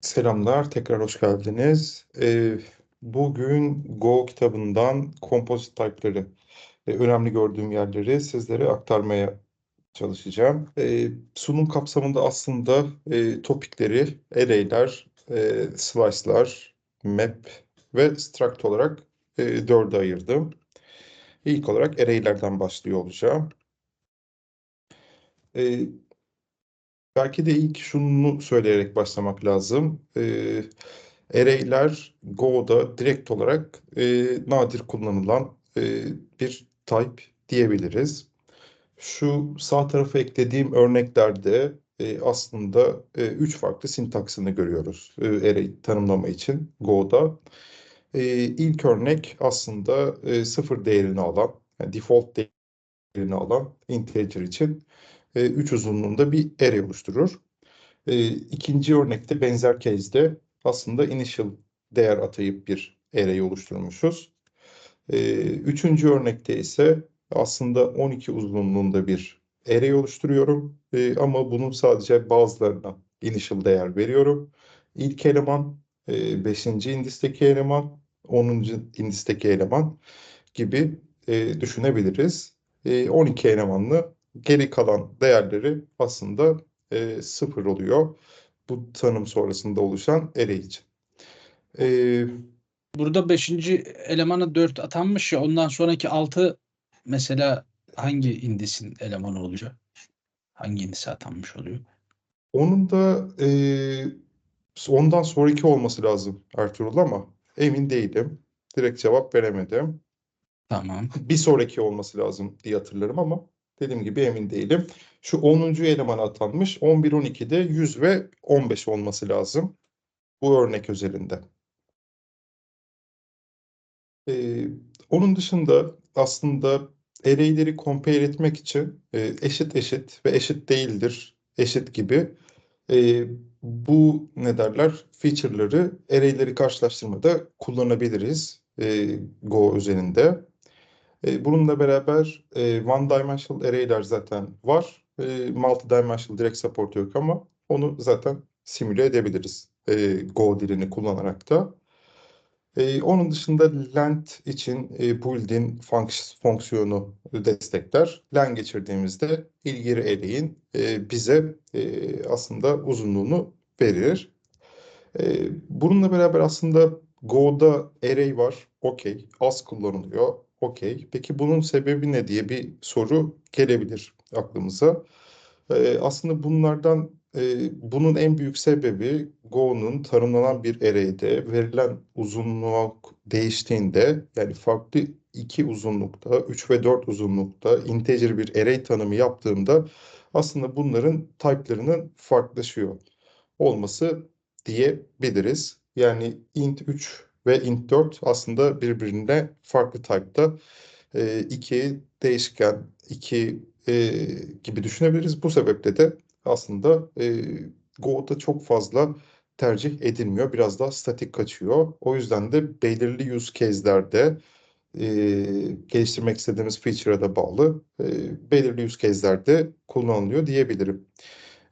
Selamlar, tekrar hoş geldiniz. Ee, bugün Go kitabından kompozit type'ları, e, önemli gördüğüm yerleri sizlere aktarmaya çalışacağım. Ee, sunum kapsamında aslında e, topikleri, array'ler, e, slice'lar, map ve struct olarak e, dörde ayırdım. İlk olarak array'lerden başlıyor olacağım. E, belki de ilk şunu söyleyerek başlamak lazım. E, Go'da direkt olarak e, nadir kullanılan e, bir type diyebiliriz. Şu sağ tarafa eklediğim örneklerde e, aslında e, üç farklı sintaksını görüyoruz e, array tanımlama için Go'da. E, ilk örnek aslında e, sıfır değerini alan, yani default değerini alan integer için 3 uzunluğunda bir array oluşturur. E, ikinci örnekte benzer case'de aslında initial değer atayıp bir array oluşturmuşuz. E, üçüncü örnekte ise aslında 12 uzunluğunda bir array oluşturuyorum. E, ama bunun sadece bazılarına initial değer veriyorum. İlk eleman, 5. E, indisteki eleman, 10. indisteki eleman gibi e, düşünebiliriz. E, 12 elemanlı geri kalan değerleri aslında e, sıfır oluyor. Bu tanım sonrasında oluşan için. E, Burada beşinci elemana dört atanmış ya ondan sonraki altı mesela hangi indisin elemanı olacak? Hangi indise atanmış oluyor? Onun da e, ondan sonraki olması lazım Ertuğrul ama emin değilim. Direkt cevap veremedim. Tamam. Bir sonraki olması lazım diye hatırlarım ama dediğim gibi emin değilim. Şu 10. eleman atanmış. 11, 12'de 100 ve 15 olması lazım. Bu örnek özelinde. Ee, onun dışında aslında array'leri compare etmek için e, eşit eşit ve eşit değildir, eşit gibi e, bu ne derler feature'ları array'leri karşılaştırmada kullanabiliriz e, Go özelinde. E, bununla beraber e, one dimensional array'ler zaten var. E, multi-dimensional direkt support yok ama onu zaten simüle edebiliriz e, Go dilini kullanarak da. E, onun dışında length için e, built-in fonksiyonu destekler. Len geçirdiğimizde ilgili array'in e, bize e, aslında uzunluğunu verir. E, bununla beraber aslında Go'da array var. Okey. Az kullanılıyor. Okey. Peki bunun sebebi ne diye bir soru gelebilir aklımıza. Ee, aslında bunlardan e, bunun en büyük sebebi Go'nun tanımlanan bir array'de verilen uzunluk değiştiğinde yani farklı iki uzunlukta, 3 ve 4 uzunlukta integer bir array tanımı yaptığında aslında bunların type'larının farklılaşıyor olması diyebiliriz. Yani int 3 ve int 4 aslında birbirine farklı type'da e, iki değişken, iki e, gibi düşünebiliriz. Bu sebeple de aslında e, Go'da çok fazla tercih edilmiyor. Biraz daha statik kaçıyor. O yüzden de belirli use case'lerde e, geliştirmek istediğimiz feature'a da bağlı e, belirli use case'lerde kullanılıyor diyebilirim.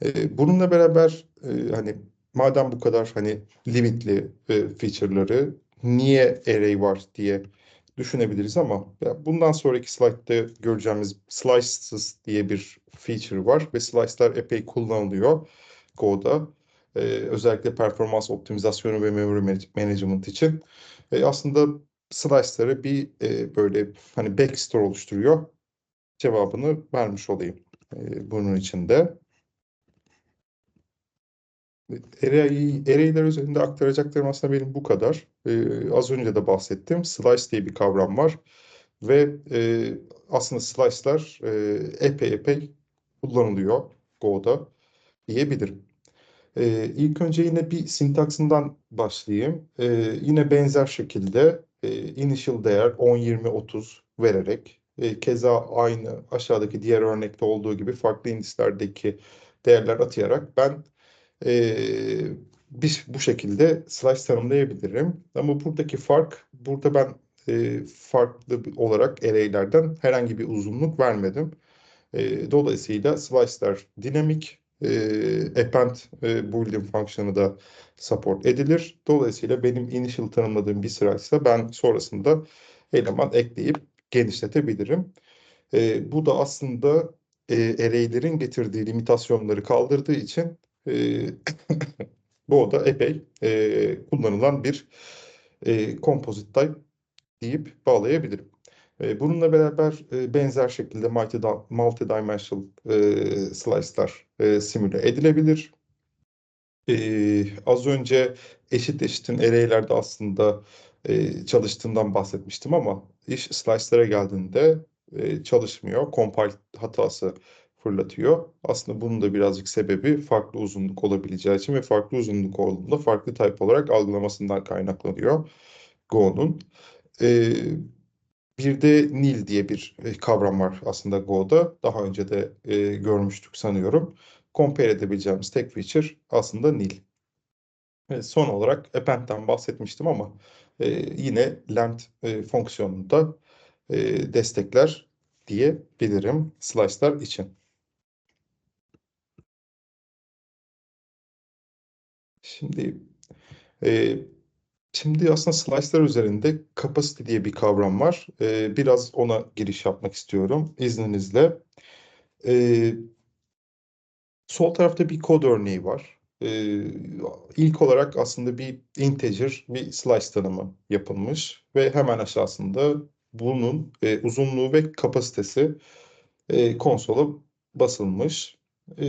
E, bununla beraber e, hani madem bu kadar hani limitli e, feature'ları niye array var diye düşünebiliriz ama bundan sonraki slide'da göreceğimiz slices diye bir feature var ve slice'lar epey kullanılıyor Go'da. Ee, özellikle performans optimizasyonu ve memory management için. E, aslında slice'ları bir e, böyle hani backstore oluşturuyor. Cevabını vermiş olayım e, bunun içinde. Array, array'ler üzerinde aktaracaklarım aslında benim bu kadar. Ee, az önce de bahsettim. Slice diye bir kavram var. Ve e, aslında slice'lar e, epey epey kullanılıyor Go'da diyebilirim. E, ilk önce yine bir sintaksından başlayayım. E, yine benzer şekilde e, initial değer 10, 20, 30 vererek e, keza aynı aşağıdaki diğer örnekte olduğu gibi farklı indislerdeki değerler atayarak ben e, biz bu şekilde slice tanımlayabilirim. Ama buradaki fark, burada ben e, farklı olarak array'lerden herhangi bir uzunluk vermedim. E, dolayısıyla slice'lar dinamik e, append e, boolean fonksiyonu da support edilir. Dolayısıyla benim initial tanımladığım bir sıraysa ben sonrasında eleman ekleyip genişletebilirim. E, bu da aslında e, array'lerin getirdiği limitasyonları kaldırdığı için e, bu da epey e, kullanılan bir e, composite type deyip bağlayabilirim. E, bununla beraber e, benzer şekilde multi- multidimensional e, slice'lar e, simüle edilebilir. E, az önce eşit eşitin array'lerde aslında e, çalıştığından bahsetmiştim ama iş slice'lara geldiğinde e, çalışmıyor. Compile hatası fırlatıyor. Aslında bunun da birazcık sebebi farklı uzunluk olabileceği için ve farklı uzunluk olduğunda farklı type olarak algılamasından kaynaklanıyor Go'nun. E, bir de nil diye bir e, kavram var aslında Go'da. Daha önce de e, görmüştük sanıyorum. Compare edebileceğimiz tek feature aslında nil. Ve son olarak append'den bahsetmiştim ama e, yine length e, fonksiyonunu da e, destekler diyebilirim slice'lar için. Şimdi e, Şimdi aslında slice'lar üzerinde capacity diye bir kavram var. Ee, biraz ona giriş yapmak istiyorum izninizle. Ee, sol tarafta bir kod örneği var. Ee, ilk olarak aslında bir integer, bir slice tanımı yapılmış ve hemen aşağısında bunun e, uzunluğu ve kapasitesi e, konsola basılmış. E,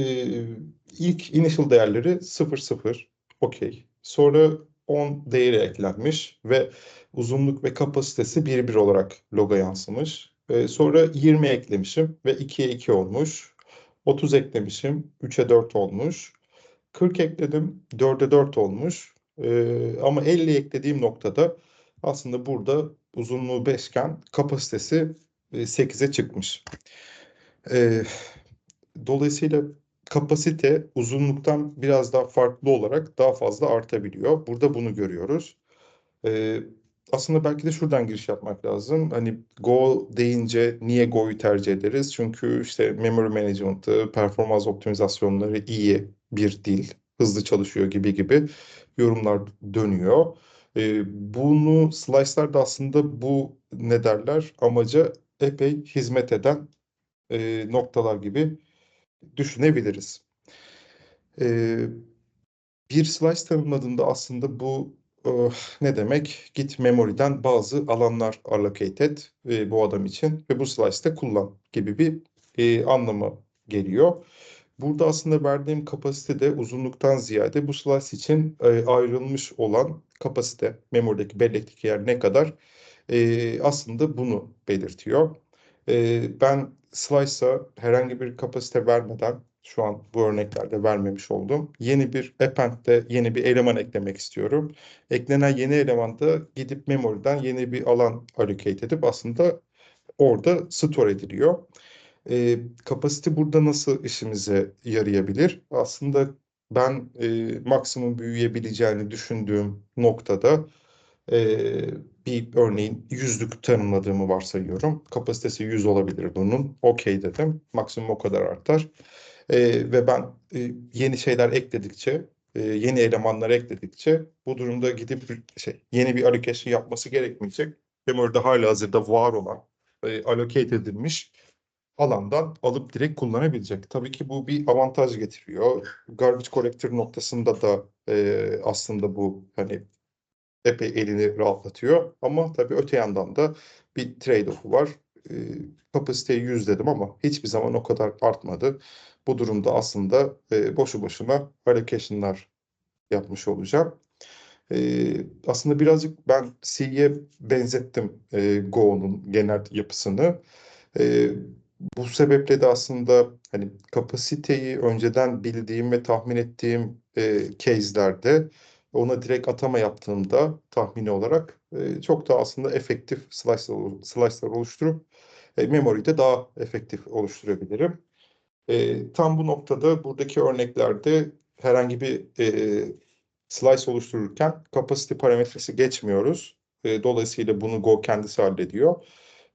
ilk initial değerleri 0, 0, okey. Sonra 10 değeri eklenmiş ve uzunluk ve kapasitesi 1, 1 olarak loga yansımış. E, sonra 20 eklemişim ve 2'ye 2 olmuş. 30 eklemişim, 3'e 4 olmuş. 40 ekledim, 4'e 4 olmuş. E, ama 50 eklediğim noktada aslında burada uzunluğu 5 iken kapasitesi 8'e çıkmış. E, dolayısıyla kapasite uzunluktan biraz daha farklı olarak daha fazla artabiliyor. Burada bunu görüyoruz. Ee, aslında belki de şuradan giriş yapmak lazım. Hani Go deyince niye Go'yu tercih ederiz? Çünkü işte memory management'ı, performans optimizasyonları iyi bir dil, hızlı çalışıyor gibi gibi yorumlar dönüyor. Ee, bunu slice'larda aslında bu ne derler amaca epey hizmet eden e, noktalar gibi düşünebiliriz. Ee, bir slice tanımladığında aslında bu e, ne demek? Git memory'den bazı alanlar allocate et e, bu adam için ve bu slice'te kullan gibi bir e, anlamı geliyor. Burada aslında verdiğim kapasite de uzunluktan ziyade bu slice için e, ayrılmış olan kapasite, memory'deki bellekteki yer ne kadar e, aslında bunu belirtiyor. E, ben slice'a herhangi bir kapasite vermeden şu an bu örneklerde vermemiş oldum. Yeni bir append'de yeni bir eleman eklemek istiyorum. Eklenen yeni elemanda gidip memory'den yeni bir alan allocate edip aslında orada store ediliyor. E, kapasite burada nasıl işimize yarayabilir? Aslında ben e, maksimum büyüyebileceğini düşündüğüm noktada e, bir örneğin yüzlük tanımladığımı varsayıyorum. Kapasitesi 100 olabilir bunun. Okey dedim. Maksimum o kadar artar. E, ve ben e, yeni şeyler ekledikçe, e, yeni elemanlar ekledikçe bu durumda gidip şey, yeni bir allocation yapması gerekmeyecek. Memory'de hala hazırda var olan, e, allocate edilmiş alandan alıp direkt kullanabilecek. Tabii ki bu bir avantaj getiriyor. Garbage collector noktasında da e, aslında bu hani epey elini rahatlatıyor. Ama tabii öte yandan da bir trade-off'u var. E, kapasiteyi 100 dedim ama hiçbir zaman o kadar artmadı. Bu durumda aslında e, boşu boşuna allocation'lar yapmış olacağım. E, aslında birazcık ben C'ye benzettim e, Go'nun genel yapısını. E, bu sebeple de aslında hani kapasiteyi önceden bildiğim ve tahmin ettiğim e, case'lerde ona direkt atama yaptığımda tahmini olarak e, çok daha aslında efektif slice'lar, slice'lar oluşturup e, memory'de daha efektif oluşturabilirim. E, tam bu noktada buradaki örneklerde herhangi bir e, slice oluştururken capacity parametresi geçmiyoruz. Dolayısıyla bunu Go kendisi hallediyor.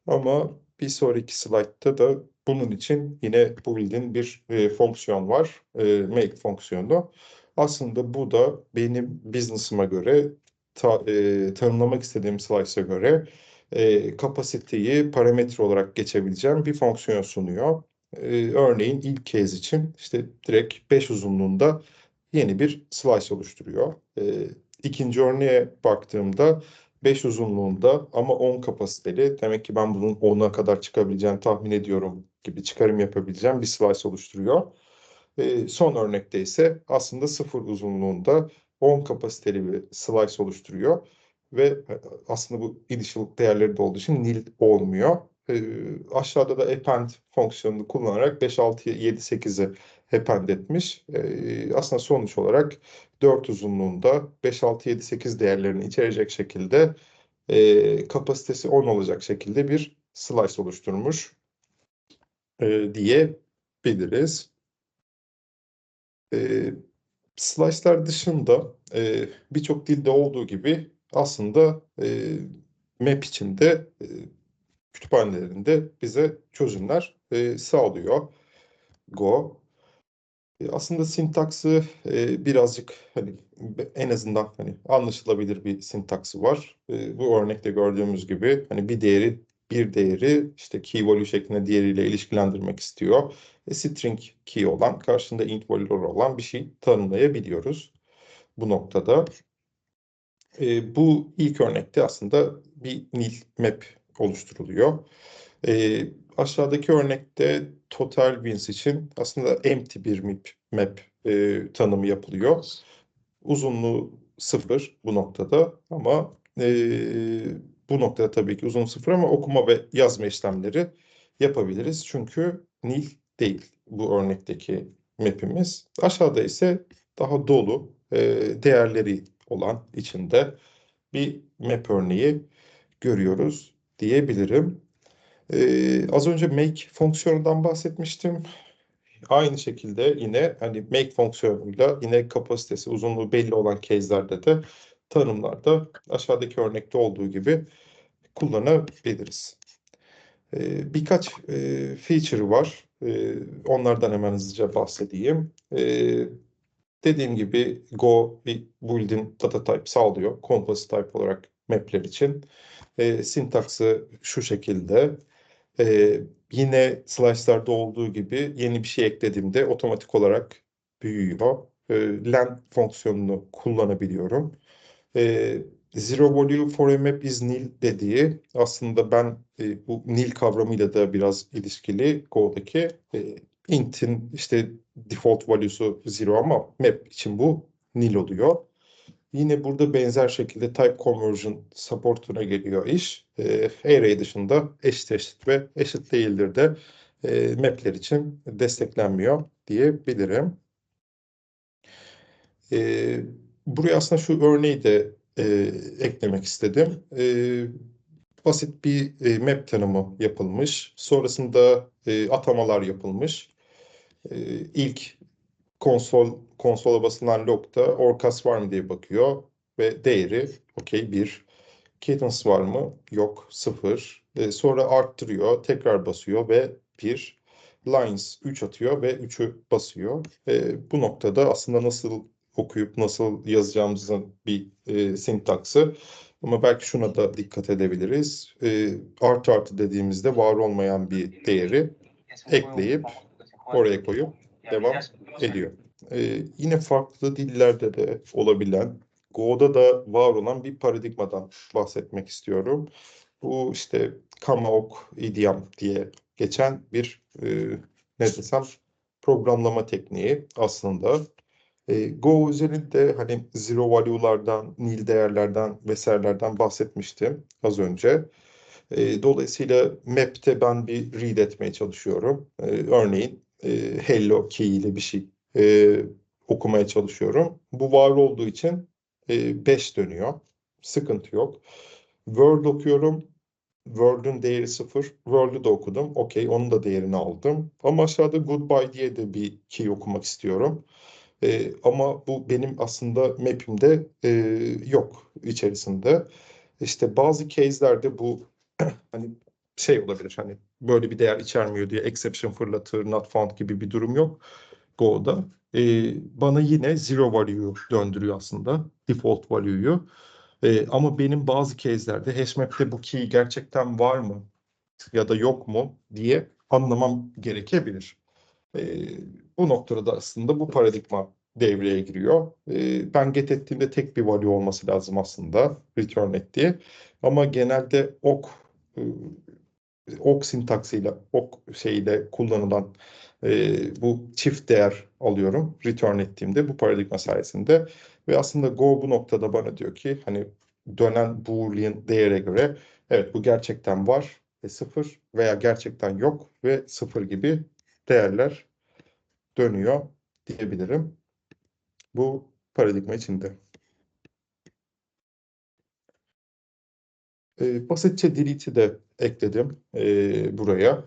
Ama bir sonraki slaytta da bunun için yine build'in bir e, fonksiyon var. E, make fonksiyonu. Aslında bu da benim business'ıma göre ta- e, tanımlamak istediğim slice'a göre e, kapasiteyi parametre olarak geçebileceğim bir fonksiyon sunuyor. E, örneğin ilk kez için işte direkt 5 uzunluğunda yeni bir slice oluşturuyor. E, ikinci örneğe baktığımda 5 uzunluğunda ama 10 kapasiteli. Demek ki ben bunun 10'a kadar çıkabileceğini tahmin ediyorum gibi çıkarım yapabileceğim bir slice oluşturuyor. Son örnekte ise aslında 0 uzunluğunda 10 kapasiteli bir slice oluşturuyor. Ve e, aslında bu initial değerleri de olduğu için nil olmuyor. E, aşağıda da append fonksiyonunu kullanarak 5, 6, 7, 8'i append etmiş. E, aslında sonuç olarak 4 uzunluğunda 5, 6, 7, 8 değerlerini içerecek şekilde kapasitesi 10 olacak şekilde bir slice oluşturmuş e, diyebiliriz. E, slice'lar dışında e, birçok dilde olduğu gibi aslında e, map içinde e, kütüphanelerinde bize çözümler e, sağlıyor Go. E, aslında sintaksı e, birazcık hani en azından hani anlaşılabilir bir sintaksı var. E, bu örnekte gördüğümüz gibi hani bir değeri bir değeri işte key value şeklinde diğeriyle ilişkilendirmek istiyor. E, string key olan karşında int value olan bir şey tanımlayabiliyoruz bu noktada. E, bu ilk örnekte aslında bir nil map oluşturuluyor. E, aşağıdaki örnekte total wins için aslında empty bir map, map e, tanımı yapılıyor. Uzunluğu sıfır bu noktada ama e, bu noktada tabii ki uzun sıfır ama okuma ve yazma işlemleri yapabiliriz. Çünkü nil değil bu örnekteki map'imiz. Aşağıda ise daha dolu e, değerleri olan içinde bir map örneği görüyoruz diyebilirim. Ee, az önce make fonksiyonundan bahsetmiştim. Aynı şekilde yine hani make fonksiyonuyla yine kapasitesi uzunluğu belli olan case'lerde de tanımlarda aşağıdaki örnekte olduğu gibi kullanabiliriz. Ee, birkaç e, feature var. Ee, onlardan hemen hızlıca bahsedeyim. Ee, dediğim gibi Go bir built-in data type sağlıyor. Composite type olarak map'ler için. E, şu şekilde. Yine slice'larda olduğu gibi yeni bir şey eklediğimde otomatik olarak büyüyor. Len fonksiyonunu kullanabiliyorum. E, zero value for a map is nil dediği aslında ben e, bu nil kavramıyla da biraz ilişkili Go'daki e, int'in işte default value'su zero ama map için bu nil oluyor. Yine burada benzer şekilde type conversion supportuna geliyor iş. E, array dışında eşit eşit ve eşit değildir de e, mapler için desteklenmiyor diyebilirim. E, buraya aslında şu örneği de e, eklemek istedim. E, basit bir e, map tanımı yapılmış. Sonrasında e, atamalar yapılmış. E, ilk konsol konsola basılan log'da orkas var mı diye bakıyor ve değeri okey 1. Cadence var mı? Yok 0. E, sonra arttırıyor, tekrar basıyor ve 1. Lines 3 atıyor ve 3'ü basıyor. E, bu noktada aslında nasıl okuyup nasıl yazacağımızın bir e, sintaksı. Ama belki şuna da dikkat edebiliriz. E, artı artı dediğimizde var olmayan bir değeri ekleyip oraya koyup devam ediyor. Ee, yine farklı dillerde de olabilen, Go'da da var olan bir paradigmadan bahsetmek istiyorum. Bu işte Kamaok idiom diye geçen bir e, ne desem programlama tekniği aslında. E, Go üzerinde hani zero value'lardan, nil değerlerden vesairelerden bahsetmiştim az önce. E, dolayısıyla map'te ben bir read etmeye çalışıyorum. E, örneğin e, hello key ile bir şey e, okumaya çalışıyorum. Bu var olduğu için 5 e, dönüyor. Sıkıntı yok. Word okuyorum. Word'ün değeri 0. Word'ü de okudum. Okey, onun da değerini aldım. Ama aşağıda goodbye diye de bir key okumak istiyorum. E, ama bu benim aslında map'imde e, yok içerisinde. İşte bazı case'lerde bu hani şey olabilir hani böyle bir değer içermiyor diye exception fırlatır, not found gibi bir durum yok Go'da. Ee, bana yine zero value'yu döndürüyor aslında default value'yu. Ee, ama benim bazı case'lerde hashmap'te bu key gerçekten var mı ya da yok mu diye anlamam gerekebilir. Ee, bu noktada da aslında bu paradigma devreye giriyor. Ee, ben get ettiğimde tek bir value olması lazım aslında return et. Ama genelde ok e, ok sintaksıyla, ok şeyiyle kullanılan e, bu çift değer alıyorum return ettiğimde bu paradigma sayesinde ve aslında Go bu noktada bana diyor ki hani dönen boolean değere göre evet bu gerçekten var ve sıfır veya gerçekten yok ve sıfır gibi değerler dönüyor diyebilirim. Bu paradigma içinde. E, basitçe delete'i de ekledim e, buraya.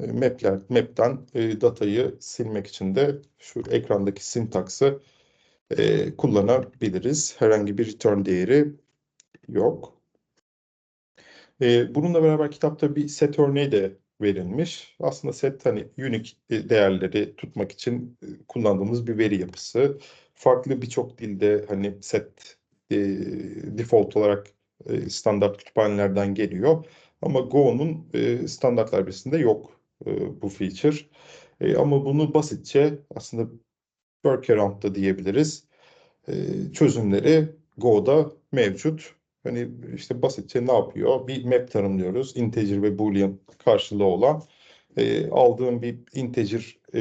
E, map'ler, map'ten e, datayı silmek için de şu ekrandaki sintaksı e, kullanabiliriz. Herhangi bir return değeri yok. E, bununla beraber kitapta bir set örneği de verilmiş. Aslında set hani unique değerleri tutmak için e, kullandığımız bir veri yapısı. Farklı birçok dilde hani set e, default olarak e, standart kütüphanelerden geliyor. Ama Go'nun e, standart library'sinde yok e, bu feature. E, ama bunu basitçe aslında workaround da diyebiliriz. E, çözümleri Go'da mevcut. Hani işte basitçe ne yapıyor? Bir map tanımlıyoruz. Integer ve boolean karşılığı olan. E, aldığım bir integer e,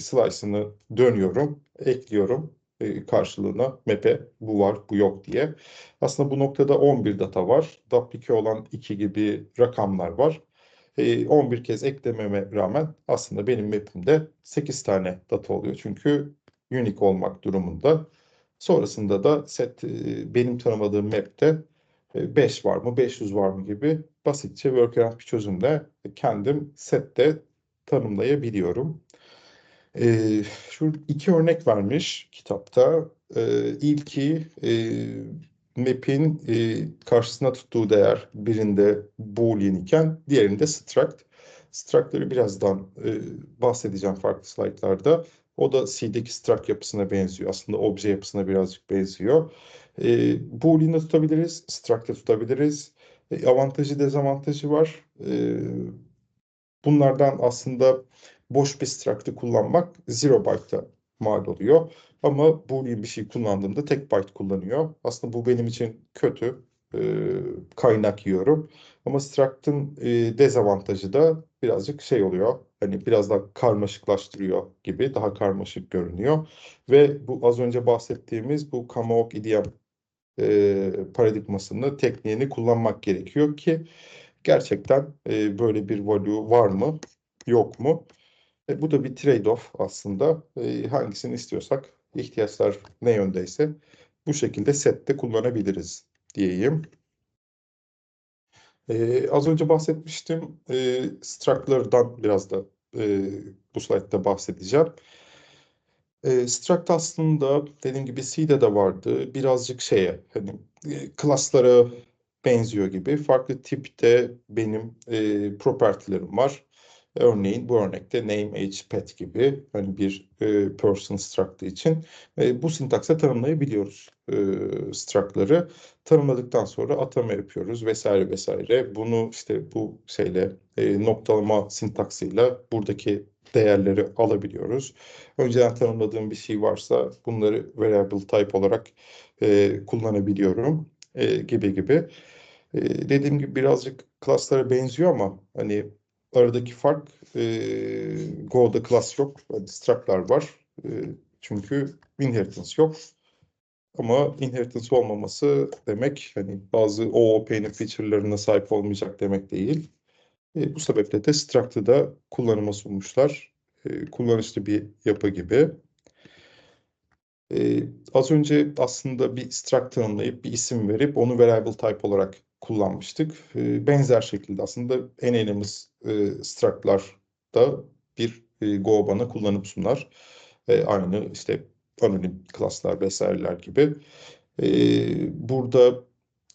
slice'ını dönüyorum, ekliyorum e, karşılığına map'e bu var, bu yok diye. Aslında bu noktada 11 data var. DAP2 olan 2 gibi rakamlar var. E, 11 kez eklememe rağmen aslında benim map'imde 8 tane data oluyor. Çünkü unique olmak durumunda. Sonrasında da set e, benim tanımadığım map'te 5 var mı, 500 var mı gibi basitçe workaround bir çözümle kendim sette tanımlayabiliyorum. Ee, şu iki örnek vermiş kitapta. Ee, ilki e, map'in e, karşısına tuttuğu değer birinde boolean iken diğerinde struct. Struct'ları birazdan e, bahsedeceğim farklı slaytlarda. O da C'deki struct yapısına benziyor. Aslında obje yapısına birazcık benziyor. E, Boolean'ı tutabiliriz, struct'ı tutabiliriz. E, avantajı, dezavantajı var. E, bunlardan aslında boş bir struct'ı kullanmak zero byte'a mal oluyor. Ama boolean bir şey kullandığımda tek byte kullanıyor. Aslında bu benim için kötü. E, kaynak yiyorum. Ama struct'ın e, dezavantajı da birazcık şey oluyor. Hani biraz daha karmaşıklaştırıyor gibi. Daha karmaşık görünüyor. Ve bu az önce bahsettiğimiz bu Kamaok IDM e, paradigmasını, tekniğini kullanmak gerekiyor ki gerçekten e, böyle bir value var mı, yok mu? E, bu da bir trade-off aslında. E, hangisini istiyorsak, ihtiyaçlar ne yöndeyse bu şekilde sette kullanabiliriz diyeyim. E, az önce bahsetmiştim. E, struct'lardan biraz da e, bu slaytta bahsedeceğim. E, struct aslında dediğim gibi C'de de vardı. Birazcık şeye hani e, class'lara benziyor gibi. Farklı tipte benim e, property'lerim var. Örneğin bu örnekte name, age, pet gibi hani bir e, person struct'ı için e, bu sintaksa tanımlayabiliyoruz e, struct'ları. Tanımladıktan sonra atama yapıyoruz vesaire vesaire. Bunu işte bu şeyle e, noktalama sintaksıyla buradaki değerleri alabiliyoruz. Önceden tanımladığım bir şey varsa bunları variable type olarak e, kullanabiliyorum e, gibi gibi. E, dediğim gibi birazcık class'lara benziyor ama hani aradaki fark e, Go'da class yok, struct'lar var. E, çünkü inheritance yok. Ama inheritance olmaması demek hani bazı OOP'nin feature'larına sahip olmayacak demek değil. E, bu sebeple de struct'ı da kullanıma sunmuşlar. E, kullanışlı bir yapı gibi. E, az önce aslında bir struct tanımlayıp bir isim verip onu variable type olarak kullanmıştık. E, benzer şekilde aslında enelimiz e, struct'lar da bir e, Go bana kullanıp sunar. E, aynı işte anonim class'lar vesaireler gibi. E, burada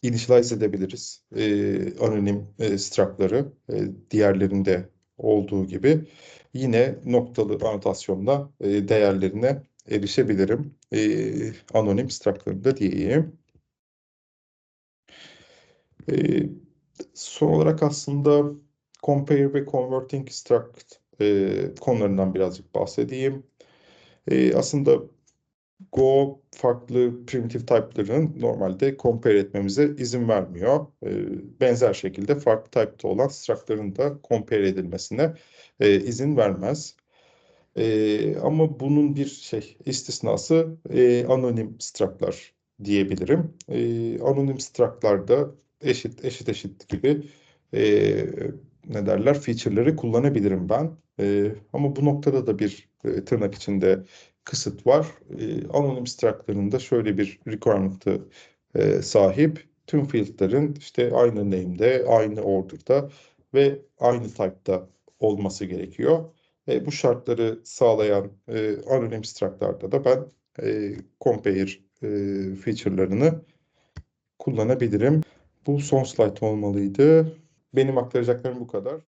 initialize edebiliriz. E, anonim e, struct'ları e, diğerlerinde olduğu gibi yine noktalı anotasyonla e, değerlerine erişebilirim. E, anonim struct'larında diyeyim. E, son olarak aslında compare ve converting struct e, konularından birazcık bahsedeyim. E, aslında Go farklı primitive type'ların normalde compare etmemize izin vermiyor. E, benzer şekilde farklı type'ta olan struct'ların da compare edilmesine e, izin vermez. E, ama bunun bir şey istisnası e, anonim struct'lar diyebilirim. E, anonim struct'larda eşit eşit eşit gibi e, ne derler feature'ları kullanabilirim ben. E, ama bu noktada da bir e, tırnak içinde kısıt var. E, anonim struct'ların da şöyle bir requirement'ı e, sahip. Tüm field'ların işte aynı name'de, aynı order'da ve aynı type'da olması gerekiyor. E, bu şartları sağlayan e, anonim struct'larda da ben e, compare e, feature'larını kullanabilirim. Bu son slide olmalıydı. Benim aktaracaklarım bu kadar.